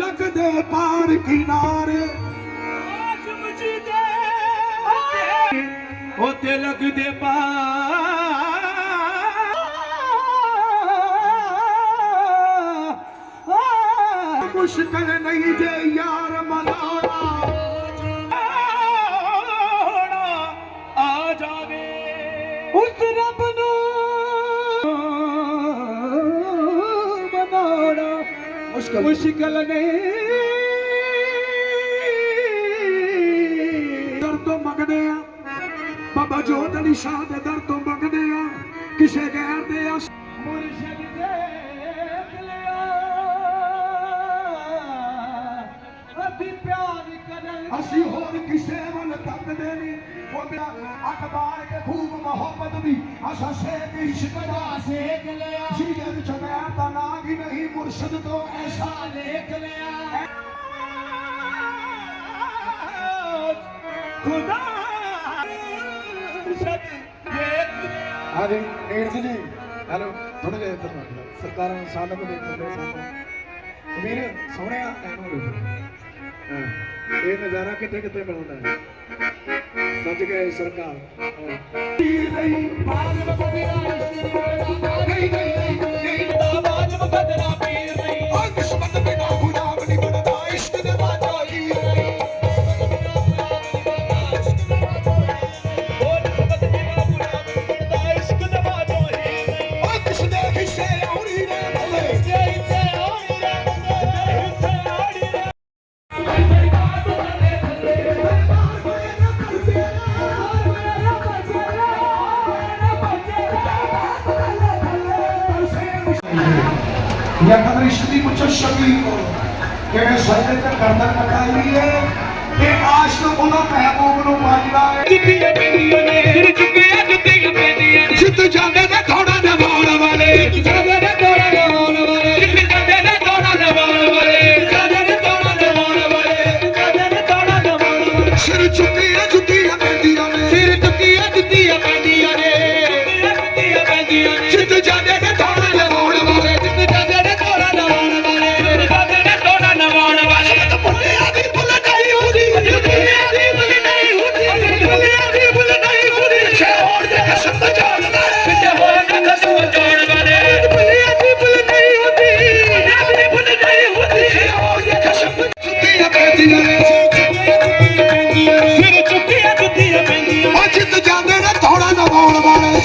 ਲੱਗਦੇ ਪਾਰ ਕਿਨਾਰੇ। ਆਜਮ ਜੀ ਦੇ ਉਹ ਤਿਲਕ ਦੇ ਪਾ ਮੁਸ਼ਕਲ ਨਹੀਂ ਜੇ ਯਾਰ ਮੁਸ਼ਕਲ ਮੁਸ਼ਕਲ ਨਹੀਂ ਦਰ ਤੋਂ ਮੰਗਦੇ ਆ ਬਾਬਾ ਜੋਤ ਅਲੀ ਸ਼ਾਹ ਦੇ ਦਰ ਤੋਂ ਮੰਗਦੇ ਆ ਕਿਸੇ ਗੈਰ ਦੇ ਆ ਮੁਰਸ਼ਿਦ ਦੇਖ ਲਿਆ ਅਸੀਂ ਪਿਆਰ ਕਰਨ ਅਸੀਂ ਹੋਰ ਕਿਸੇ ਵੱਲ ਤੱਕਦੇ ਨਹੀਂ ਉਹ ਮੇਰਾ ਅਖਬਾਰ ਕੇ ਖੂਬ ਮੁਹੱਬਤ ਦੀ ਅਸਾਂ ਸੇਕ ਇਸ਼ਕ ਦਾ ਸੇਕ ਲਿਆ ਨਹੀਂ ਮੁਰਸ਼ਦ ਤੋਂ ਐਸਾ ਲੇਖ ਲਿਆ। ਖੁਦਾ ਮੁਰਸ਼ਿਦ ਦੇਖ ਲਿਆ। ਹਾਂਜੀ ਨੀਰਜ ਜੀ ਹੈਲੋ ਥੋੜਾ ਜਿਹਾ ਇੱਧਰ ਰੱਖ ਲਓ ਸਰਕਾਰਾਂ ਨੂੰ ਸਾਨੂੰ ਵੀ ਦੇਖੋ ਦੇ ਸਾਨੂੰ ਵੀਰ ਸੋਹਣਿਆ ਇਹਨੂੰ ਦੇਖੋ। ਇਹ ਨਜ਼ਾਰਾ ਕਿੱਥੇ ਕਿੱਥੇ ਮਿਲਦਾ ਹੈ? ਸੱਜ ਗਏ ਸਰਕਾਰ। ਨਹੀਂ ਬਾਲ ਆਵਾਜ਼ ಯಾಕಂದ್ರೆ ಇಷ್ಟದಿಗೂ ಶಕ್ತಿ ਜਿਹੜੇ ਸਾਡੇ ਤੇ ਕਰਦਾ ਕਟਾਈ ਹੈ? ਤੇ ਆਸ਼ਕ ਉਹਨਾਂ ਮਹਿਬੂਬ ਨੂੰ ਪਾਜਦਾ ਜਿਹੜੀ ਚੁੱਕਿਆ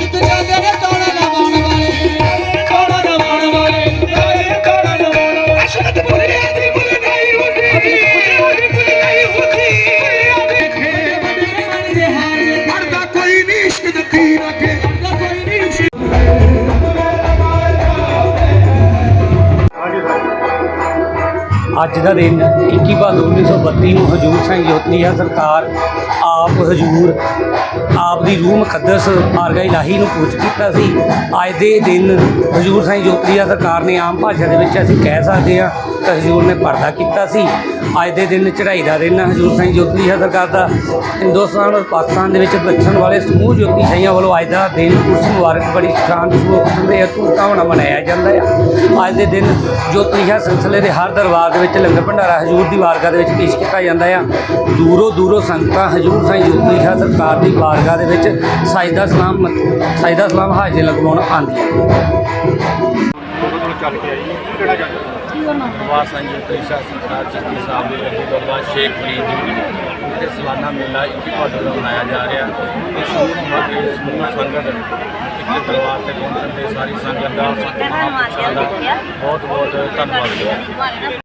ਨਿਭਾਉਣ ਵਾਲੇ ਜਾਂਦੇ ਅੱਜ ਦਾ ਦਿਨ 21 ਭਾਦੋਂ 1932 ਨੂੰ ਹਜੂਰ ਸਿੰਘ ਜੋਤਨੀਆ ਸਰਕਾਰ ਆਪ ਹਜੂਰ, ਆਪ ਦੀ ਰੂਹ ਮੁਕੱਦਸ ਮਾਰਗਾ ਇਲਾਹੀ ਨੂੰ ਪੂਜ ਕੀਤਾ ਸੀ। ਅੱਜ ਦੇ ਦਿਨ ਹਜੂਰ ਸਿੰਘ ਜੋਤਨੀਆ ਸਰਕਾਰ ਨੇ ਆਮ ਭਾਸ਼ਾ ਦੇ ਵਿੱਚ ਅਸੀਂ ਕਹਿ ਸਕਦੇ ਹਾਂ ਤਾਂ ਹਜੂਰ ਨੇ ਪਰਦਾ ਕੀਤਾ ਸੀ। ਅੱਜ ਦੇ ਦਿਨ ਚੜ੍ਹਾਈ ਦਾ ਦਿਨ ਹਜੂਰ ਸਿੰਘ ਜੋਤਨੀਆ ਸਰਕਾਰ ਦਾ ਹਿੰਦੁਸਤਾਨ ਔਰ ਪਾਕਿਸਤਾਨ ਦੇ ਵਿੱਚ ਬੈਠਣ ਵਾਲੇ ਸਮੂਹ ਜੋਤੀਸ਼ਾਹੀਆਂ ਵੱਲੋਂ ਅੱਜ ਦਾ ਦਿਨ ਉਸ ਮੁਬਾਰਕ ਬੜੀ ਸ਼ਾਨਦਾਰ ਦੇ ਧੂਮਧਾਮ ਨਾਲ ਮਨਾਇਆ ਜਾਂਦਾ ਹੈ। ਅੱਜ ਦੇ ਦਿਨ ਜੋਤਨੀਆ ਸਿਲਸਿਲੇ ਦੇ ਹਰ ਦਰਬਾਰ ਦੇ ਵਿੱਚ ਲੰਗਰ ਭੰਡਾਰਾ ਹਜੂਰ ਦੀ ਵਾਰਗਾ ਦੇ ਵਿੱਚ ਪੇਸ਼ ਕੀਤਾ ਜਾਂਦਾ ਆ। ਦੂਰੋਂ ਦੂਰੋਂ ਸੰਗਤਾਂ ਹਜੂਰ ਸਾਈਂ ਜੋਤਨੀਆ ਸਰਕਾਰ ਦੀ ਵਾਰਗਾ ਦੇ ਵਿੱਚ ਸਾਜਦਾ ਸਲਾਮ ਸਾਜਦਾ ਸਲਾਮ ਹਾਜ਼ਰ ਲਗਵਾਉਣ ਆਉਂਦੀਆਂ ਵਾਰ ਸੰਜੇ ਤ੍ਰਿਸ਼ਾ ਸਰਕਾਰ ਚਿਸ਼ਤੀ ਸਾਹਿਬ ਦੇ ਲੱਗੇ ਬਾਬਾ ਸ਼ੇਖ ਫਰੀਦ ਜੀ ਤੇ ਸਾਲਾਨਾ ਮੇਲਾ 21 ਭਾਦੋਂ ਦਾ ਮਨਾਇਆ ਜਾ ਰਿਹਾ। ਇਸ ਸਮੂਹ ਸਮਾਗਮ ਸਮੂਹ ਸੰਗਤ, ਇੱਕ ਦਰਬਾਰ ਤੇ ਪਹੁੰਚਣ ਦੇ ਸਾਰੀ ਸੰਗਤ ਦਾ ਬਹੁਤ ਬਹੁਤ ਧੰਨਵਾਦ।